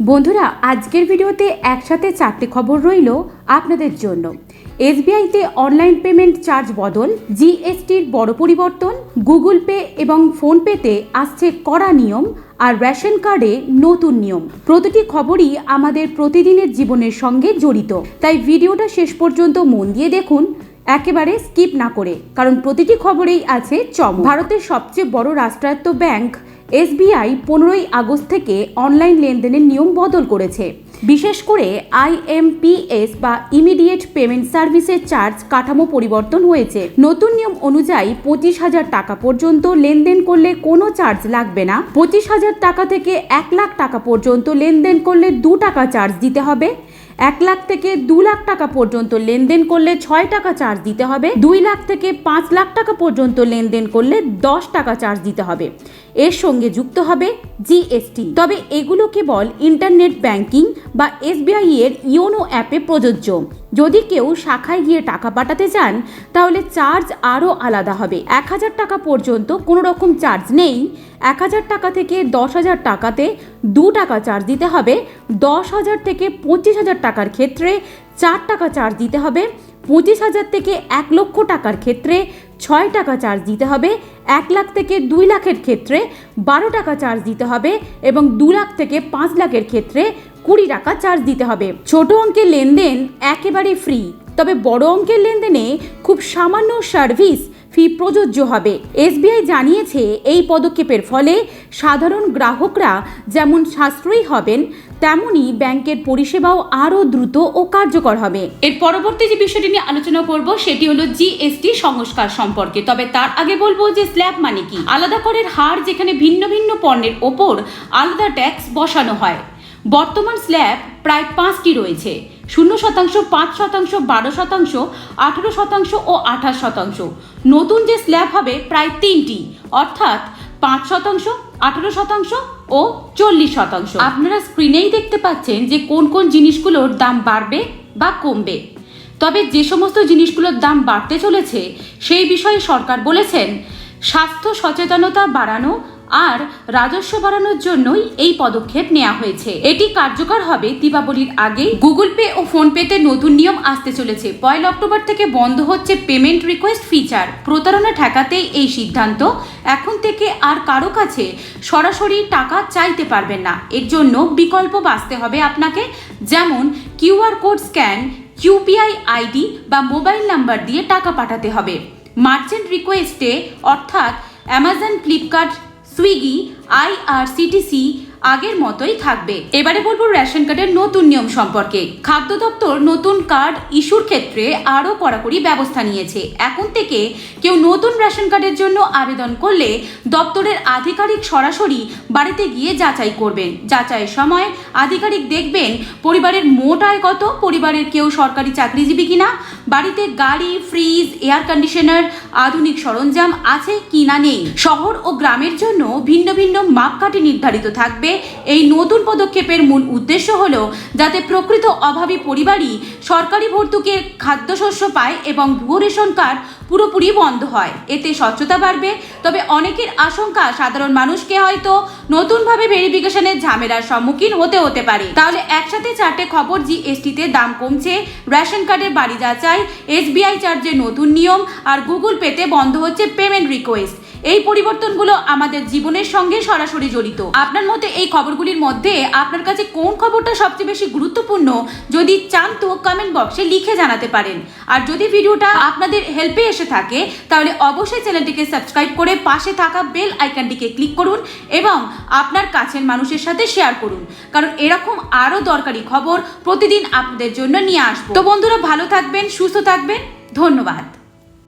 বন্ধুরা, আজকের ভিডিওতে একসাথে চারটে খবর রইল আপনাদের জন্য। এসবিআইতে অনলাইন পেমেন্ট চার্জ বদল, জিএসটির বড় পরিবর্তন, গুগল পে এবং ফোনপেতে আসছে কড়া নিয়ম আর রেশন কার্ডে নতুন নিয়ম। প্রতিটি খবরই আমাদের প্রতিদিনের জীবনের সঙ্গে জড়িত। তাই ভিডিওটা শেষ পর্যন্ত মন দিয়ে দেখুন, একেবারে স্কিপ না করে, কারণ প্রতিটি খবরেই আছে চম ভারতের সবচেয়ে বড় রাষ্ট্রায়ত্ত ব্যাংক এসবিআই পনেরোই আগস্ট থেকে অনলাইন লেনদেনের নিয়ম বদল করেছে। বিশেষ করে আইএমপিএস বা ইমিডিয়েট পেমেন্ট সার্ভিসের চার্জ কাঠামো পরিবর্তন হয়েছে। নতুন নিয়ম অনুযায়ী পঁচিশ হাজার টাকা পর্যন্ত লেনদেন করলে কোনো চার্জ লাগবে না। পঁচিশ হাজার টাকা থেকে এক লাখ টাকা পর্যন্ত লেনদেন করলে দু টাকা চার্জ দিতে হবে। এক লাখ থেকে দু লাখ টাকা পর্যন্ত লেনদেন করলে ছয় টাকা চার্জ দিতে হবে। দুই লাখ থেকে পাঁচ লাখ টাকা পর্যন্ত লেনদেন করলে দশ টাকা চার্জ দিতে হবে। এর সঙ্গে যুক্ত হবে জিএসটি তবে এগুলো কেবল ইন্টারনেট ব্যাংকিং বা এসবিআই এর ইওনো অ্যাপে প্রযোজ্য। যদি কেউ শাখায় গিয়ে টাকা পাঠাতে চান তাহলে চার্জ আরও আলাদা হবে। এক হাজার টাকা পর্যন্ত কোনো রকম চার্জ নেই। এক হাজার টাকা থেকে দশ হাজার টাকাতে দু টাকা চার্জ দিতে হবে। দশ হাজার থেকে পঁচিশ হাজার টাকার ক্ষেত্রে চার টাকা চার্জ দিতে হবে। পঁচিশ হাজার থেকে এক লক্ষ টাকার ক্ষেত্রে ছয় টাকা চার্জ দিতে হবে। এক লাখ থেকে দুই লাখের ক্ষেত্রে বারো টাকা চার্জ দিতে হবে এবং দু লাখ থেকে পাঁচ লাখের ক্ষেত্রে কুড়ি টাকা চার্জ দিতে হবে। ছোট অঙ্কের লেনদেন একেবারে ফ্রি তবে বড় অঙ্কের লেনদেনে খুব সামান্য সার্ভিস ফি প্রযোজ্য হবে। এসবিআই জানিয়েছে এই পদক্ষেপের ফলে সাধারণ গ্রাহকরা যেমন সাশ্রয়ী হবেন, তেমনি ব্যাংকের পরিষেবাও আরও দ্রুত ও কার্যকর হবে। এর পরবর্তী যে বিষয়টি নিয়ে আলোচনা করব, সেটি হলো জিএসটি সংস্কার সম্পর্কে। তবে তার আগে বলব যে স্ল্যাব মানে কি? আলাদা করের হার যেখানে ভিন্ন ভিন্ন পণ্যের ওপর আলাদা ট্যাক্স বসানো হয়। বর্তমান স্ল্যাব প্রায় পাঁচটি রয়েছে। শূন্য শতাংশ, পাঁচ শতাংশ, বারো শতাংশ, আঠেরো শতাংশ ও আঠাশ শতাংশ। নতুন যে স্ল্যাব হবে প্রায় তিনটি, অর্থাৎ পাঁচ শতাংশ, আঠেরো শতাংশ ও চল্লিশ শতাংশ। আপনারা স্ক্রিনেই দেখতে পাচ্ছেন যে কোন কোন জিনিসগুলোর দাম বাড়বে বা কমবে। তবে যে সমস্ত জিনিসগুলোর দাম বাড়তে চলেছে, সেই বিষয়ে সরকার বলেছেন, স্বাস্থ্য সচেতনতা বাড়ানো আর রাজস্ব বাড়ানোর জন্যই এই পদক্ষেপ নেওয়া হয়েছে। এটি কার্যকর হবে দীপাবলির আগে গুগল পে ও ফোন পেতে নতুন নিয়ম আসতে চলেছে। পয়লা অক্টোবর থেকে বন্ধ হচ্ছে পেমেন্ট রিকোয়েস্ট ফিচার। প্রতারণা ঠেকাতেই এই সিদ্ধান্ত। এখন থেকে আর কারও কাছে সরাসরি টাকা চাইতে পারবেন না। এর জন্য বিকল্প বাঁচতে হবে আপনাকে। যেমন QR code scan UPI ID বা মোবাইল নাম্বার দিয়ে টাকা পাঠাতে হবে। মার্চেন্ট রিকোয়েস্টে, অর্থাৎ অ্যামাজন, ফ্লিপকার্ট সুইগি আইআরসিটিসি আগের মতোই থাকবে। এবারে বলব রেশন কার্ডের নতুন নিয়ম সম্পর্কে। খাদ্য দপ্তর নতুন কার্ড ইস্যুর ক্ষেত্রে আরও কড়াকড়ি ব্যবস্থা নিয়েছে। এখন থেকে কেউ নতুন রেশন কার্ডের জন্য আবেদন করলে দপ্তরের আধিকারিক সরাসরি বাড়িতে গিয়ে যাচাই করবেন। যাচাইয়ের সময় আধিকারিক দেখবেন, পরিবারের মোট আয় কত পরিবারের কেউ সরকারি চাকরিজীবী কিনা বাড়িতে গাড়ি ফ্রিজ এয়ার কন্ডিশনার আধুনিক সরঞ্জাম আছে কি না নেই? শহর ও গ্রামের জন্য ভিন্ন ভিন্ন মাপকাঠি নির্ধারিত থাকবে। এই নতুন পদক্ষেপের মূল উদ্দেশ্য হল যাতে প্রকৃত অভাবী পরিবারই সরকারি ভর্তুকে খাদ্যশস্য পায় এবং ভুয়ো রেশন কার্ড পুরোপুরি বন্ধ হয়। এতে স্বচ্ছতা বাড়বে, তবে অনেকের আশঙ্কা, সাধারণ মানুষকে হয়তো নতুনভাবে ভেরিফিকেশনের ঝামেলার সম্মুখীন হতে হতে পারে। তাহলে একসাথে চারটে খবর জিএসটিতে দাম কমছে, রেশন কার্ডের বাড়ি যাচাই, এসবিআই চার্জের নতুন নিয়ম, আর গুগল পেতে বন্ধ হচ্ছে পেমেন্ট রিকোয়েস্ট। এই পরিবর্তনগুলো আমাদের জীবনের সঙ্গে সরাসরি জড়িত। আপনার মতে এই খবরগুলির মধ্যে আপনার কাছে কোন খবরটা সবচেয়ে বেশি গুরুত্বপূর্ণ, যদি চান তো কমেন্ট বক্সে লিখে জানাতে পারেন। আর যদি ভিডিওটা আপনাদের হেল্পে এসে থাকে, তাহলে অবশ্যই চ্যানেলটিকে সাবস্ক্রাইব করে পাশে থাকা বেল আইকনটিকে ক্লিক করুন এবং আপনার কাছের মানুষের সাথে শেয়ার করুন। কারণ এরকম আরও দরকারি খবর প্রতিদিন আপনাদের জন্য নিয়ে আসব। তো বন্ধুরা, ভালো থাকবেন, সুস্থ থাকবেন। ধন্যবাদ।